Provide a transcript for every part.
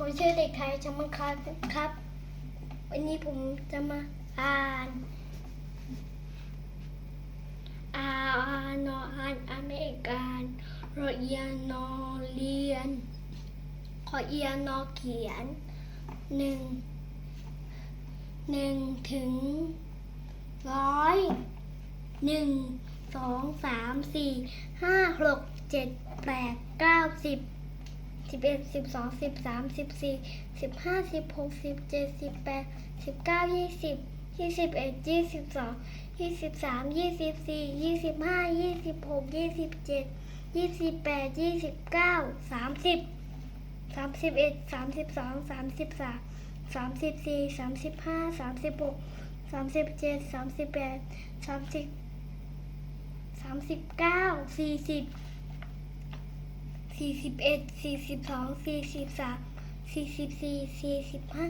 ผมชื่อเด็กไทยชมังคาครับ วันนี้ผมจะมาอ่านอ่านนออ่านอเมริกันรอเอียนนอเรียน ขอเอียนอเขียนหนึ่งหนึ่งถึงร้อยหนึ่งสองสามสี่ห้าหกเจ็ดแปดเก้าสิบ สิบเอ็ดสิบสองสิบสามสิบสี่สิบห้าสิบหกสิบเจ็ดสิบแปดสิบเก้ายี่สิบยี่สิบเอ็ดยี่สิบสองยี่สิบสามยี่สิบสี่ยี่สิบห้ายี่สิบหกยี่สิบเจ็ดยี่สิบแปดยี่สิบเก้าสามสิบสามสิบเอ็ดสามสิบสองสามสิบสามสามสิบสี่สามสิบห้าสามสิบหกสามสิบเจ็ดสามสิบแปดสามสิบสามสิบเก้าสี่สิบ สี่สิบเอ็ดสี่สิบสองสี่สิบสามสี่สิบสี่สี่สิบห้า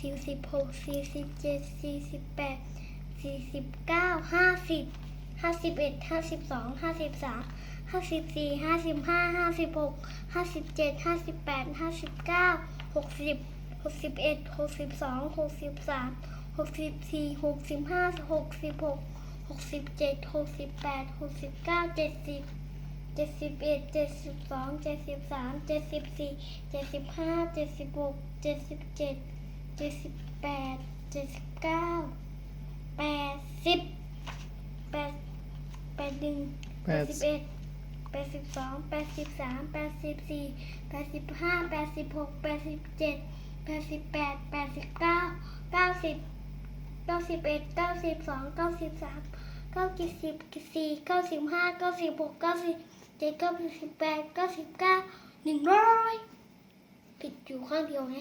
สี่สิบหกสี่สิบเจ็ดสี่สิบแปดสี่สิบเก้าห้าสิบห้าสิบเอ็ดห้าสิบสองห้าสิบสามห้าสิบสี่ห้าสิบห้าห้าสิบหกห้าสิบเจ็ดห้าสิบแปดห้าสิบเก้าหกสิบหกสิบเอ็ดหกสิบสองหกสิบสามหกสิบสี่หกสิบห้าหกสิบหกหกสิบเจ็ดหกสิบแปดหกสิบเก้าเจ็ดสิบ เจ็ดสิบเอ็ดเจ็ดสิบสองเจ็ดสิบสามเจ็ดสิบสี่เจ็ดสิบห้าเจ็ดสิบหกเจ็ดสิบเจ็ดเจ็ดสิบแปดเจ็ดสิบเก้าแปดสิบแปดแปดหนึ่งแปดดสิบเอ็ดแปดสิบสองแปดสิบสามแปดสิบสี่แปดสิบห้าแปดสิบหกแปดสิบเจ็ดแปดสิบแปดแปดสิบเก้าเก้าสิบเก้าสิบเอ็ดเก้าสิบสองเก้าสิบสามเก้าสิบสี่เก้าสิบห้าเก้าสิบหกเก้าสิบ เจ็ดเก้าสิบแปดเก้าสิบเก้าหนึ่งร้อยผิดอยู่ข้างเดียวไง